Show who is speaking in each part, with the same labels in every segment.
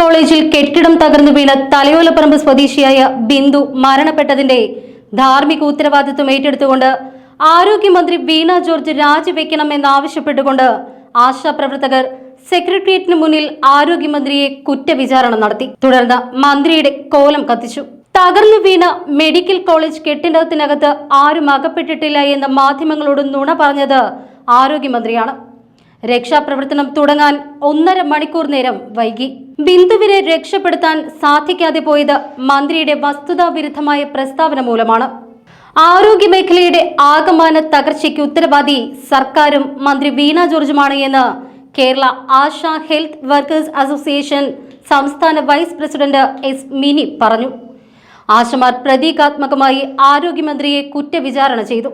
Speaker 1: കോളേജിൽ കെട്ടിടം തകർന്നു വീണ തലയോലപ്പറമ്പ് സ്വദേശിയായ ബിന്ദു മരണപ്പെട്ടതിന്റെ ധാർമ്മിക ഉത്തരവാദിത്വം ഏറ്റെടുത്തുകൊണ്ട് ആരോഗ്യമന്ത്രി വീണ ജോർജ് രാജിവെക്കണമെന്നാവശ്യപ്പെട്ടുകൊണ്ട് ആശാപ്രവർത്തകർ സെക്രട്ടേറിയറ്റിന് മുന്നിൽ ആരോഗ്യമന്ത്രിയെ കുറ്റവിചാരണ നടത്തി. തുടർന്ന് മന്ത്രിയുടെ കോലം കത്തിച്ചു. തകർന്നു വീണ മെഡിക്കൽ കോളേജ് കെട്ടിടത്തിനകത്ത് ആരും അകപ്പെട്ടിട്ടില്ല എന്ന് മാധ്യമങ്ങളോട് നുണ പറഞ്ഞത് ആരോഗ്യമന്ത്രിയാണ്. രക്ഷാപ്രവർത്തനം തുടങ്ങാൻ ഒന്നര മണിക്കൂർ നേരം വൈകി. ബിന്ദുവിനെ രക്ഷപ്പെടുത്താൻ സാധിക്കാതെ പോയത് മന്ത്രിയുടെ വസ്തുതാവിരുദ്ധമായ പ്രസ്താവന മൂലമാണ്. ആരോഗ്യ മേഖലയുടെ ആകമാന തകർച്ചയ്ക്ക് ഉത്തരവാദി സർക്കാരും മന്ത്രി വീണ ജോർജുമാണ് എന്ന് Kerala ASHA health workers association സംസ്ഥാന വൈസ് പ്രസിഡന്റ് എസ് മിനി പറഞ്ഞു. ആശമാർ പ്രതീകാത്മകമായി ആരോഗ്യമന്ത്രിയെ കുറ്റവിചാരണ ചെയ്തു.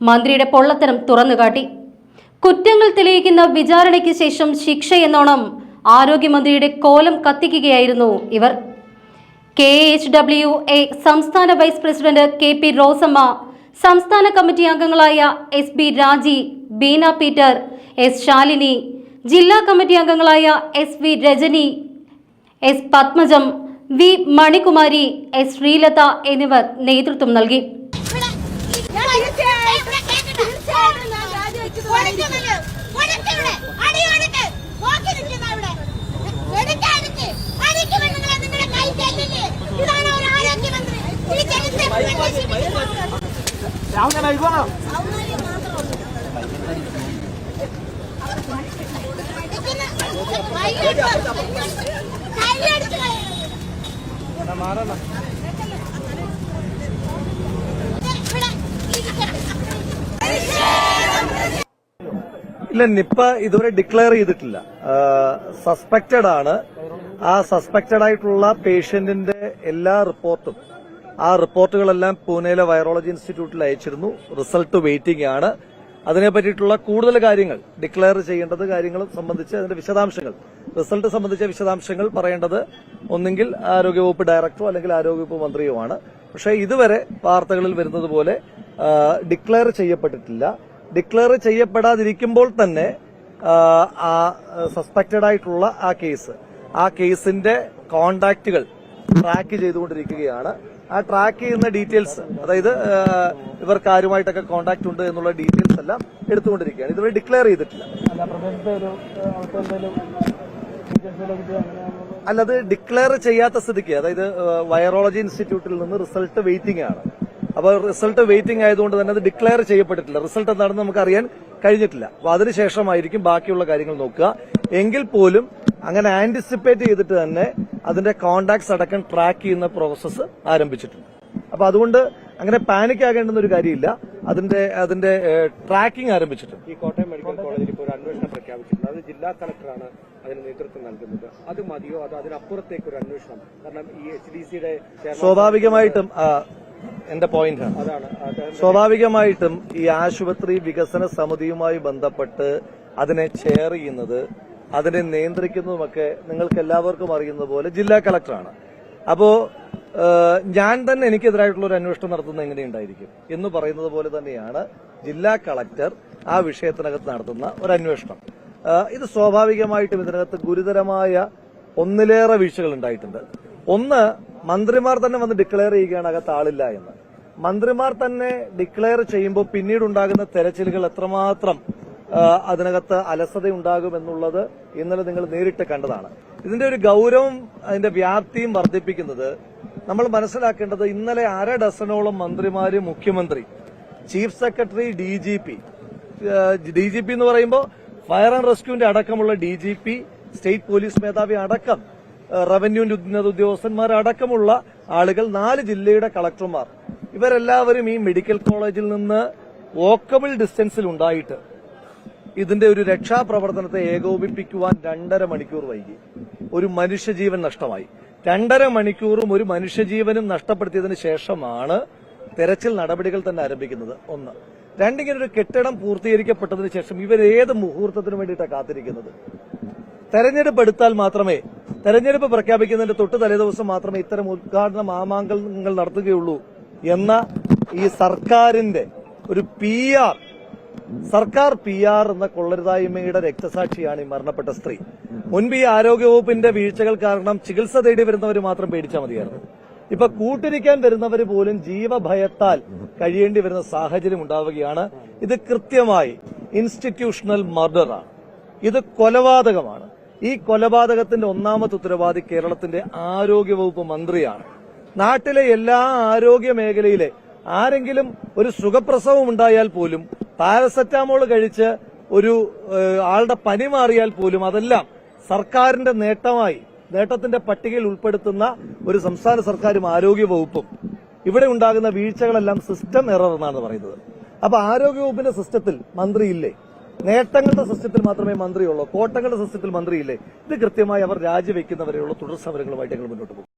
Speaker 1: മന്ത്രിയുടെ പൊള്ളത്തരം തുറന്നുകാട്ടി. കുറ്റങ്ങൾ തെളിയിക്കുന്ന വിചാരണയ്ക്ക് ശേഷം ശിക്ഷ എന്നോണം ആരോഗ്യമന്ത്രിയുടെ കോലം കത്തിക്കുകയായിരുന്നു ഇവർ കെ എച്ച് ഡബ്ല്യു എ സംസ്ഥാന vice president K P Rosamma സംസ്ഥാന കമ്മിറ്റി അംഗങ്ങളായ എസ് ബി രാജി ബീന പീറ്റർ എസ് ശാലിനി ജില്ലാ കമ്മിറ്റി അംഗങ്ങളായ S V Rajani S Padmajam V Manikumari S Sreelatha എന്നിവർ നേതൃത്വം നൽകി
Speaker 2: ഒടുക്കിവിടെ
Speaker 3: ഇല്ല നിപ്പ ഇതുവരെ ഡിക്ലെയർ ചെയ്തിട്ടില്ല. സസ്പെക്റ്റഡ് ആണ്. ആ സസ്പെക്റ്റഡ് ആയിട്ടുള്ള പേഷ്യന്റിന്റെ എല്ലാ റിപ്പോർട്ടും ആ റിപ്പോർട്ടുകളെല്ലാം പൂനെയിലെ വൈറോളജി ഇൻസ്റ്റിറ്റ്യൂട്ടിൽ അയച്ചിരുന്നു. റിസൾട്ട് വെയിറ്റിംഗ് ആണ്. അതിനെ പറ്റിയിട്ടുള്ള കൂടുതൽ കാര്യങ്ങൾ ഡിക്ലെയർ ചെയ്യേണ്ടത് കാര്യങ്ങൾ സംബന്ധിച്ച് അതിന്റെ വിശദാംശങ്ങൾ. റിസൾട്ട് സംബന്ധിച്ച വിശദാംശങ്ങൾ പറയേണ്ടത് ഒന്നെങ്കിൽ ആരോഗ്യവകുപ്പ് ഡയറക്ടറോ അല്ലെങ്കിൽ ആരോഗ്യവകുപ്പ് മന്ത്രിയോ ആണ്. പക്ഷേ ഇതുവരെ വാർത്തകളിൽ വരുന്നത് പോലെ ഡിക്ലെയർ ചെയ്യപ്പെട്ടിട്ടില്ല. ഡിക്ലെയർ ചെയ്യപ്പെടാതിരിക്കുമ്പോൾ തന്നെ ആ, സസ്പെക്റ്റഡ് ആയിട്ടുള്ള ആ കേസ് ആ കേസിന്റെ കോണ്ടാക്റ്റുകൾ ട്രാക്ക് ചെയ്തുകൊണ്ടിരിക്കുകയാണ്. ആ ട്രാക്ക് ചെയ്യുന്ന ഡീറ്റെയിൽസ് അതായത് ഇവർക്ക് ആരുമായിട്ടൊക്കെ കോണ്ടാക്ട് ഉണ്ട് എന്നുള്ള ഡീറ്റെയിൽസ് എല്ലാം എടുത്തുകൊണ്ടിരിക്കുകയാണ്. ഇതുവരെ ഡിക്ലെയർ ചെയ്തിട്ടില്ല. അല്ല അല്ലത് ഡിക്ലെയർ ചെയ്യാത്ത സ്ഥിതിക്ക് അതായത് വൈറോളജി ഇൻസ്റ്റിറ്റ്യൂട്ടിൽ നിന്ന് റിസൾട്ട് വെയിറ്റിംഗ് ആണ്. അപ്പോൾ റിസൾട്ട് വെയിറ്റിംഗ് ആയതുകൊണ്ട് തന്നെ അത് ഡിക്ലെയർ ചെയ്യപ്പെട്ടിട്ടില്ല. റിസൾട്ട് എന്താണെന്ന് നമുക്ക് അറിയാൻ കഴിഞ്ഞിട്ടില്ല. അപ്പൊ അതിനുശേഷമായിരിക്കും ബാക്കിയുള്ള കാര്യങ്ങൾ നോക്കുക. എങ്കിൽ പോലും അങ്ങനെ ആന്റിസിപ്പേറ്റ് ചെയ്തിട്ട് തന്നെ അതിന്റെ കോണ്ടാക്ട്സ് അടക്കം ട്രാക്ക് ചെയ്യുന്ന പ്രോസസ്സ് ആരംഭിച്ചിട്ടുണ്ട്. അപ്പൊ അതുകൊണ്ട് അങ്ങനെ പാനിക് ആകേണ്ടുന്ന ഒരു കാര്യമില്ല. അതിന്റെ അതിന്റെ ട്രാക്കിംഗ് ആരംഭിച്ചിട്ടുണ്ട്.
Speaker 4: ഈ കോട്ടയം മെഡിക്കൽ കോളേജിൽ ഇപ്പോൾ ഒരു അന്വേഷണം പ്രഖ്യാപിച്ചിട്ടുണ്ട്. അത് ജില്ലാ കളക്ടറാണ് അതിന് നേതൃത്വം നൽകുന്നത്. അത് മതിയോ? അത് അതിനപ്പുറത്തേക്ക് ഒരു അന്വേഷണം? കാരണം ഈ എച്ച് ഡി സിയുടെ
Speaker 3: സ്വാഭാവികമായിട്ടും എന്റെ പോയിന്റ് ആണ്. സ്വാഭാവികമായിട്ടും ഈ ആശുപത്രി വികസന സമിതിയുമായി ബന്ധപ്പെട്ട് അതിനെ ചെയർ ചെയ്യുന്നത് അതിനെ നിയന്ത്രിക്കുന്നതുമൊക്കെ നിങ്ങൾക്ക് എല്ലാവർക്കും അറിയുന്ന പോലെ ജില്ലാ കളക്ടറാണ്. അപ്പോ ഞാൻ തന്നെ എനിക്കെതിരായിട്ടുള്ള ഒരു അന്വേഷണം നടത്തുന്നത് എങ്ങനെയുണ്ടായിരിക്കും എന്ന് പറയുന്നത് പോലെ തന്നെയാണ് ജില്ലാ കളക്ടർ ആ വിഷയത്തിനകത്ത് നടത്തുന്ന ഒരു അന്വേഷണം. ഇത് സ്വാഭാവികമായിട്ടും ഇതിനകത്ത് ഗുരുതരമായ ഒന്നിലേറെ വീഴ്ചകൾ ഉണ്ടായിട്ടുണ്ട്. ഒന്ന് മന്ത്രിമാർ തന്നെ വന്ന് ഡിക്ലെയർ ചെയ്യുകയാണ് അകത്ത് ആളില്ല എന്ന്. മന്ത്രിമാർ തന്നെ ഡിക്ലെയർ ചെയ്യുമ്പോൾ പിന്നീട് ഉണ്ടാകുന്ന തെരച്ചിലുകൾ എത്രമാത്രം അതിനകത്ത് അലസത ഉണ്ടാകുമെന്നുള്ളത് ഇന്നലെ നിങ്ങൾ നേരിട്ട് കണ്ടതാണ്. ഇതിന്റെ ഒരു ഗൗരവം അതിന്റെ വ്യാപ്തിയും വർദ്ധിപ്പിക്കുന്നത് നമ്മൾ മനസ്സിലാക്കേണ്ടത് ഇന്നലെ അര ഡസനോളം മന്ത്രിമാര് മുഖ്യമന്ത്രി chief secretary D G P D G P എന്ന് പറയുമ്പോൾ ഫയർ ആൻഡ് റെസ്ക്യൂവിന്റെ അടക്കമുള്ള D G P state police മേധാവി അടക്കം റവന്യൂ ഉദ്യോഗസ്ഥന്മാർ അടക്കമുള്ള ആളുകൾ നാല് ജില്ലയുടെ കളക്ടർമാർ. ഇവരെല്ലാവരും ഈ മെഡിക്കൽ കോളേജിൽ നിന്ന് വോക്കബിൾ ഡിസ്റ്റൻസിൽ ഉണ്ടായിട്ട് ഇതിന്റെ ഒരു രക്ഷാപ്രവർത്തനത്തെ ഏകോപിപ്പിക്കുവാൻ രണ്ടര മണിക്കൂർ വൈകി. ഒരു മനുഷ്യജീവൻ നഷ്ടമായി. രണ്ടര മണിക്കൂറും ഒരു മനുഷ്യജീവനും നഷ്ടപ്പെടുത്തിയതിനു ശേഷമാണ് തെരച്ചിൽ നടപടികൾ തന്നെ ആരംഭിക്കുന്നത്. ഒന്ന്. രണ്ടിങ്ങനെ ഒരു കെട്ടിടം പൂർത്തീകരിക്കപ്പെട്ടതിന് ശേഷം ഇവർ ഏത് മുഹൂർത്തത്തിന് വേണ്ടിയിട്ടാണ് കാത്തിരിക്കുന്നത്? തെരഞ്ഞെടുപ്പ് എടുത്താൽ മാത്രമേ തെരഞ്ഞെടുപ്പ് പ്രഖ്യാപിക്കുന്നതിന്റെ തൊട്ട് തലേദിവസം മാത്രമേ ഇത്തരം ഉദ്ഘാടന മാമാങ്കങ്ങൾ നടത്തുകയുള്ളൂ എന്ന ഈ സർക്കാരിന്റെ ഒരു പി ആർ സർക്കാർ പി ആർ എന്ന കൊള്ളരുതായ്മയുടെ രക്തസാക്ഷിയാണ് ഈ മരണപ്പെട്ട സ്ത്രീ. മുൻപ് ഈ ആരോഗ്യവകുപ്പിന്റെ വീഴ്ചകൾ കാരണം ചികിത്സ തേടി വരുന്നവർ മാത്രം പേടിച്ചാൽ മതിയായിരുന്നു. ഇപ്പൊ കൂട്ടിരിക്കാൻ വരുന്നവർ പോലും ജീവഭയത്താൽ കഴിയേണ്ടി വരുന്ന സാഹചര്യം ഉണ്ടാവുകയാണ്. ഇത് കൃത്യമായി ഇൻസ്റ്റിറ്റ്യൂഷണൽ മർഡറാണ് ഇത് കൊലപാതകമാണ്. ഈ കൊലപാതകത്തിന്റെ ഒന്നാമത്തെ ഉത്തരവാദി കേരളത്തിന്റെ ആരോഗ്യവകുപ്പ് മന്ത്രിയാണ്. നാട്ടിലെ എല്ലാ ആരോഗ്യ മേഖലയിലെ ആരെങ്കിലും ഒരു സുഖപ്രസവം ഉണ്ടായാൽ പോലും പാരസെറ്റാമോൾ കഴിച്ച് ഒരു ആളുടെ പനി മാറിയാൽ പോലും അതെല്ലാം സർക്കാരിന്റെ നേട്ടമായി നേട്ടത്തിന്റെ പട്ടികയിൽ ഉൾപ്പെടുത്തുന്ന ഒരു സംസ്ഥാന സർക്കാരും ആരോഗ്യ വകുപ്പും. ഇവിടെ ഉണ്ടാകുന്ന വീഴ്ചകളെല്ലാം സിസ്റ്റം എറർ എന്നാണ് പറയുന്നത്. അപ്പൊ ആരോഗ്യവകുപ്പിന്റെ സിസ്റ്റത്തിൽ മന്ത്രിയില്ലേ? നേട്ടങ്ങളുടെ സിസ്റ്റത്തിൽ മാത്രമേ മന്ത്രിയുള്ളൂ. കോട്ടങ്ങളുടെ സിസ്റ്റത്തിൽ മന്ത്രിയില്ലേ? ഇത് കൃത്യമായി അവർ രാജിവെക്കുന്നവരെയുള്ള തുടർ സമരങ്ങളുമായിട്ട് ഞങ്ങൾ മുന്നോട്ട് പോകും.